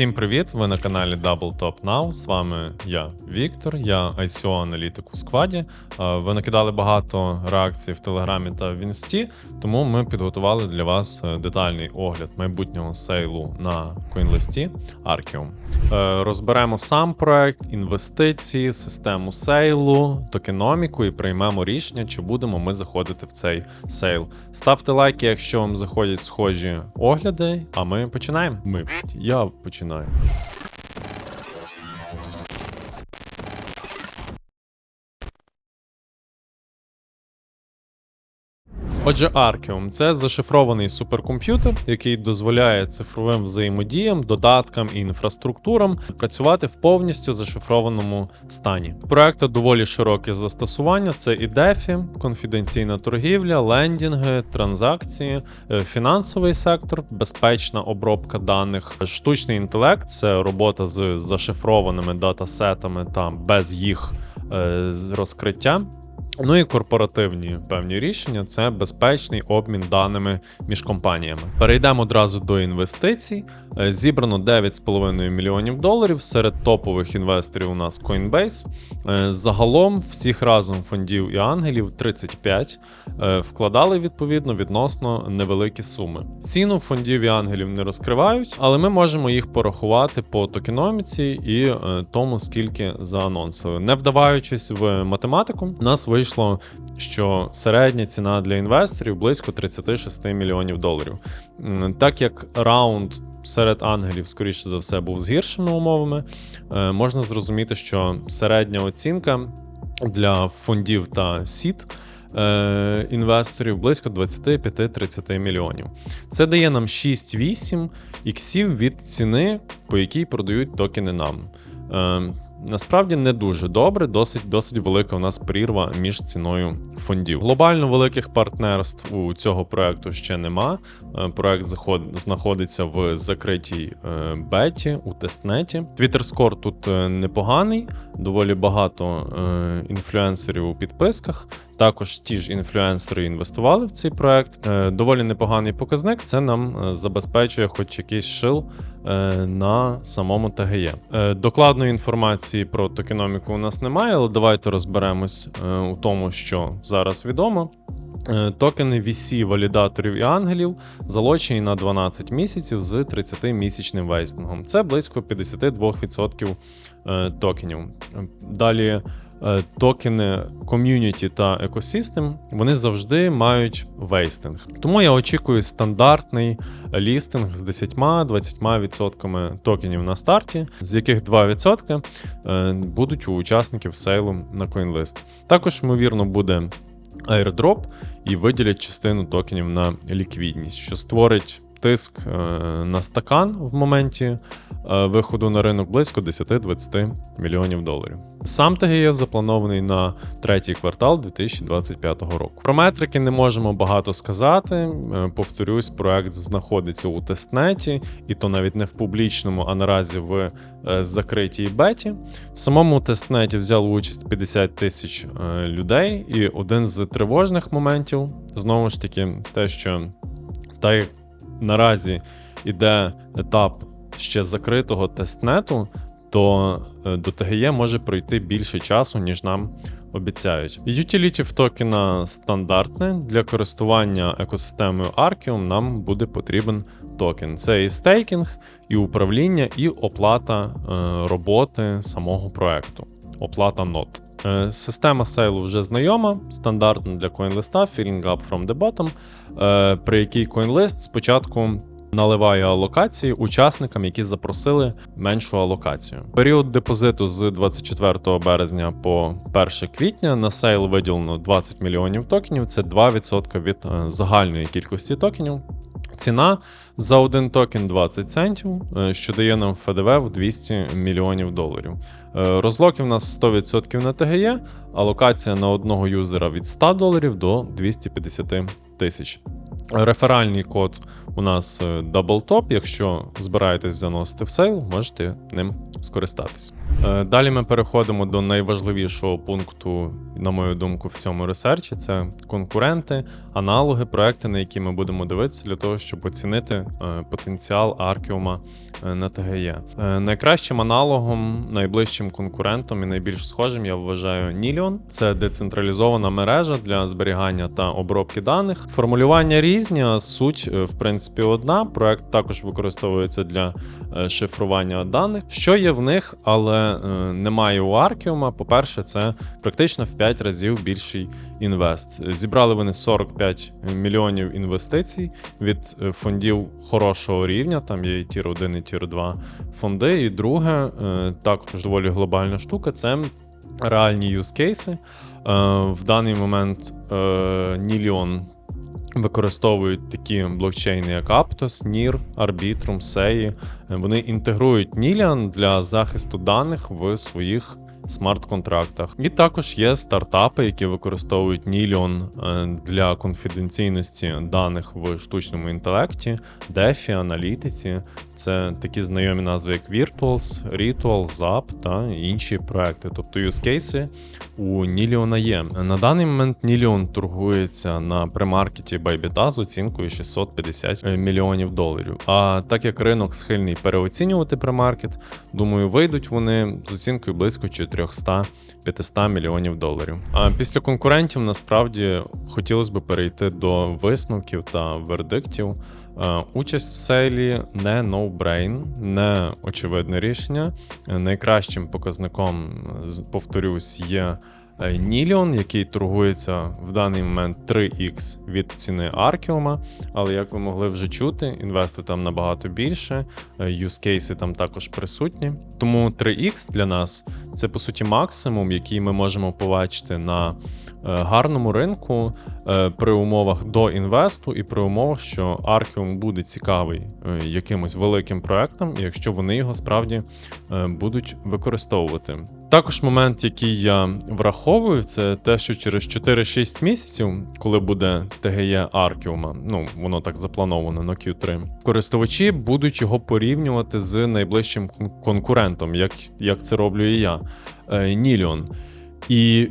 Всім привіт! Ви на каналі Double Top Now. З вами я, Віктор, я ICO аналітик у скваді. Е, Ви накидали багато реакцій в Телеграмі та в Інсті, тому ми підготували для вас е, детальний огляд майбутнього сейлу на CoinList Arceum. Е, Розберемо сам проект, інвестиції, систему сейлу, токеноміку і приймемо рішення, чи будемо ми заходити в цей сейл. Ставте лайки, якщо вам заходять схожі огляди. А ми починаємо. Ми я починаю. мною. Отже, Arceum – це зашифрований суперкомп'ютер, який дозволяє цифровим взаємодіям, додаткам і інфраструктурам працювати в повністю зашифрованому стані. У проекту доволі широке застосування: це і DeFi, конфіденційна торгівля, лендінги, транзакції, е, фінансовий сектор, безпечна обробка даних, штучний інтелект це робота з зашифрованими датасетами та без їх е, розкриття. Ну і корпоративні певні рішення це безпечний обмін даними між компаніями. Перейдемо одразу до інвестицій. Е, Зібрано 9,5 мільйонів доларів. Серед топових інвесторів у нас Coinbase. Е, Загалом всіх разом фондів і ангелів 35 Е, вкладали відповідно відносно невеликі суми. Ціну фондів і ангелів не розкривають, але ми можемо їх порахувати по токеноміці і тому, скільки заанонсили. Не вдаваючись в математику, нас вийшло, що середня ціна для інвесторів близько 36 мільйонів доларів. Так як раунд. Серед ангелів, скоріше за все, був з гіршими умовами. Е, можна зрозуміти, що середня оцінка для фондів та сіт е, інвесторів близько 25-30 мільйонів. Це дає нам 6-8 іксів від ціни, по якій продають токени нам. Насправді не дуже добре, досить досить велика у нас прірва між ціною фондів. Глобально великих партнерств у цього проекту ще нема. Е, Проект знаходиться в закритій е, беті у тестнеті. Twitter Score тут е, непоганий, доволі багато інфлюенсерів у підписках. Також ті ж інфлюенсери інвестували в цей проект. Доволі непоганий показник. Це нам забезпечує хоч якийсь шил на самому ТГЄ. Докладної інформації про токеноміку у нас немає, але давайте розберемось е, у тому, що зараз відомо. Е, Токени VC валідаторів і ангелів залочені на 12 місяців з 30-місячним вейстингом. Це близько 52% е, токенів. Далі е, токени ком'юніті та екосистем вони завжди мають вейстинг. Тому я очікую стандартний лістинг з 10-20% токенів на старті, з яких 2% е, будуть у учасників сейлу на CoinList. Також, ймовірно, буде airdrop і виділять частину токенів на ліквідність, що створить тиск е, на стакан в моменті е, виходу на ринок близько 10-20 мільйонів доларів. Сам ТГЄ запланований на третій квартал 2025 року. Про метрики не можемо багато сказати. Е, Повторюсь, проект знаходиться у тестнеті, і то навіть не в публічному, а наразі в закритій беті. В самому тестнеті взяло участь 50 тисяч людей, і один з тривожних моментів знову ж таки, те, що так як наразі іде етап ще закритого тестнету, то е, до ТГЄ може пройти більше часу, ніж нам обіцяють. Utility в токена стандартне. Для користування екосистемою Arceum нам буде потрібен токен. Це і стейкінг, і управління, і оплата е, роботи самого проекту. Оплата нот. Е, Система сейлу вже знайома, стандартна для CoinList, Filling Up from the Bottom, е, при якій CoinList спочатку наливає алокації учасникам, які запросили меншу алокацію. Період депозиту з 24 березня по 1 квітня на сейл виділено 20 мільйонів токенів, це 2% від е, загальної кількості токенів. Ціна за один токен 20 центів, е, що дає нам ФДВ в 200 мільйонів доларів. Е, Розлоки в нас 100% на ТГЄ, а локація на одного юзера від 100 доларів до 250 тисяч. Реферальний код у нас е, DoubleTop. Якщо збираєтесь заносити в сейл, можете ним скористатись. Е, Далі ми переходимо до найважливішого пункту, на мою думку, в цьому ресерчі: це конкуренти, аналоги, проекти, на які ми будемо дивитися для того, щоб оцінити е, потенціал Аркіума на ТГЄ. Найкращим аналогом, найближчим конкурентом і найбільш схожим я вважаю Nilion. Це децентралізована мережа для зберігання та обробки даних. Формулювання різні, суть, е, в принципі, одна. Проект також використовується для е, шифрування даних. Що є в них, але е, немає у Аркіума. По-перше, це практично в 5 разів більший інвест. Зібрали вони 45 мільйонів інвестицій від фондів хорошого рівня. Там є і тір 1, і тір 2 фонди. І друге, також доволі глобальна штука. Це реальні юзкейси. В даний момент Nilion використовують такі блокчейни, як Aptos, NIR, Arbitrum, SEI. Вони інтегрують Nilian для захисту даних в своїх смарт-контрактах. І також є стартапи, які використовують Nilion е, для конфіденційності даних в штучному інтелекті, DeFi, аналітиці. Це такі знайомі назви, як Virtuals, Ritual, Zap та інші проекти. Тобто юзкейси у Nilion є. На даний момент Nilion торгується на премаркеті Bybit з оцінкою 650 мільйонів доларів. А так як ринок схильний переоцінювати премаркет, думаю, вийдуть вони з оцінкою близько 400-500 мільйонів доларів. А після конкурентів насправді хотілося б перейти до висновків та вердиктів. Е, Участь в сейлі не no-brain, не очевидне рішення. Е, Найкращим показником, повторюсь, є е, Nilion, який торгується в даний момент 3x від ціни Аркіума. Але як ви могли вже чути, інвести там набагато більше, юзкейси там також присутні. Тому 3x для нас це по суті максимум, який ми можемо побачити на е, гарному ринку е, при умовах до інвесту і при умовах, що Archeum буде цікавий якимось великим проектом, якщо вони його справді будуть використовувати. Також момент, який я враховую, це те, що через 4-6 місяців, коли буде ТГЄ Аркіума, ну воно так заплановано на Q3, користувачі будуть його порівнювати з найближчим конкурентом, як, як це роблю і я, е, Nilion. І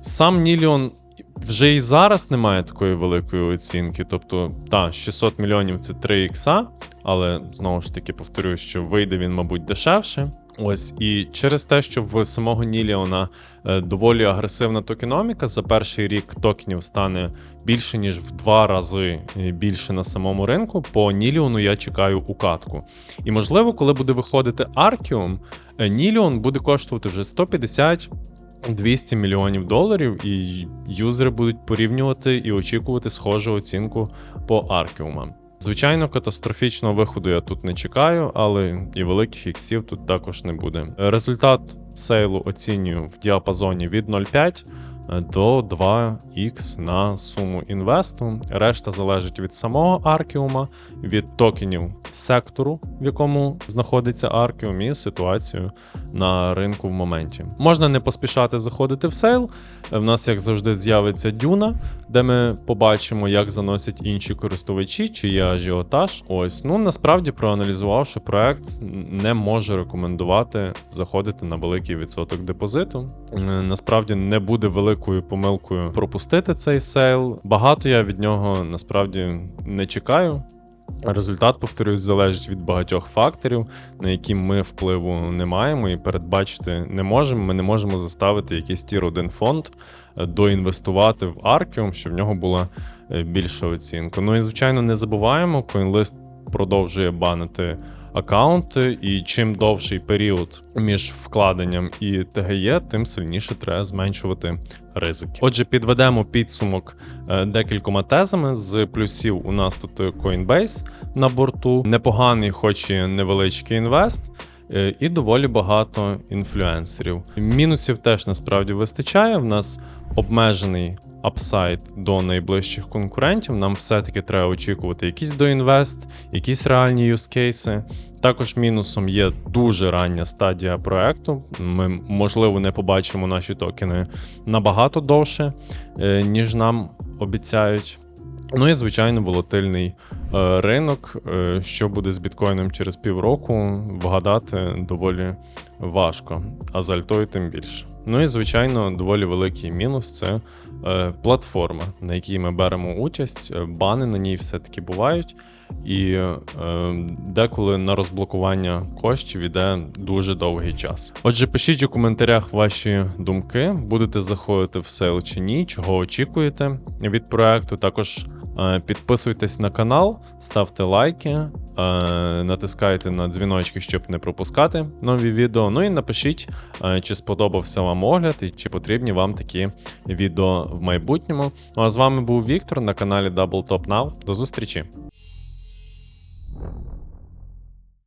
сам Nilion вже і зараз немає такої великої оцінки. Тобто, та, 600 мільйонів це 3 ікса, але знову ж таки повторюю, що вийде він, мабуть, дешевше. Ось і через те, що в самого Ніліона е, доволі агресивна токеноміка, за перший рік токенів стане більше ніж в два рази е, більше на самому ринку. По Ніліону я чекаю укатку. І можливо, коли буде виходити Arceum, е, Ніліон буде коштувати вже 150 200 мільйонів доларів, і юзери будуть порівнювати і очікувати схожу оцінку по Аркеумам. Звичайно, катастрофічного виходу я тут не чекаю, але і великих іксів тут також не буде. Результат сейлу оцінюю в діапазоні від 0,5 до 2х на суму інвесту. Решта залежить від самого Аркіума, від токенів сектору, в якому знаходиться Аркіум, і ситуацію на ринку в моменті. Можна не поспішати заходити в сейл. В нас, як завжди, з'явиться дюна, де ми побачимо, як заносять інші користувачі, чи є ажіотаж. Ось, ну насправді, проаналізувавши проект, не можу рекомендувати заходити на великий відсоток депозиту. Е, Насправді не буде великою помилкою пропустити цей сейл. Багато я від нього насправді не чекаю. Результат, повторюсь, залежить від багатьох факторів, на які ми впливу не маємо і передбачити не можемо. Ми не можемо заставити якийсь тір 1 фонд е, доінвестувати в Arceum, щоб в нього була е, більша оцінка. Ну і звичайно, не забуваємо, CoinList продовжує банити аккаунти, і чим довший період між вкладенням і ТГЄ, тим сильніше треба зменшувати ризики. Отже, підведемо підсумок е, декількома тезами. З плюсів у нас тут Coinbase на борту, непоганий, хоч і невеличкий інвест. Е, І доволі багато інфлюенсерів. Мінусів теж насправді вистачає. В нас обмежений апсайд до найближчих конкурентів. Нам все-таки треба очікувати якийсь доінвест, якісь реальні юзкейси. Також мінусом є дуже рання стадія проекту. Ми, можливо, не побачимо наші токени набагато довше, е, ніж нам обіцяють. Ну і звичайно, волатильний ринок. Е, що буде з біткоїном через півроку, вгадати доволі важко, а з альтою тим більше. Ну і звичайно, доволі великий мінус це е, платформа, на якій ми беремо участь. Е, Бани на ній все-таки бувають. І е, деколи на розблокування коштів іде дуже довгий час. Отже, пишіть у коментарях ваші думки, будете заходити в сейл чи ні, чого очікуєте від проекту. Також е, підписуйтесь на канал, ставте лайки, е, натискайте на дзвіночки, щоб не пропускати нові відео. Ну і напишіть, е, чи сподобався вам огляд і чи потрібні вам такі відео в майбутньому. Ну а з вами був Віктор на каналі Double Top Now. До зустрічі!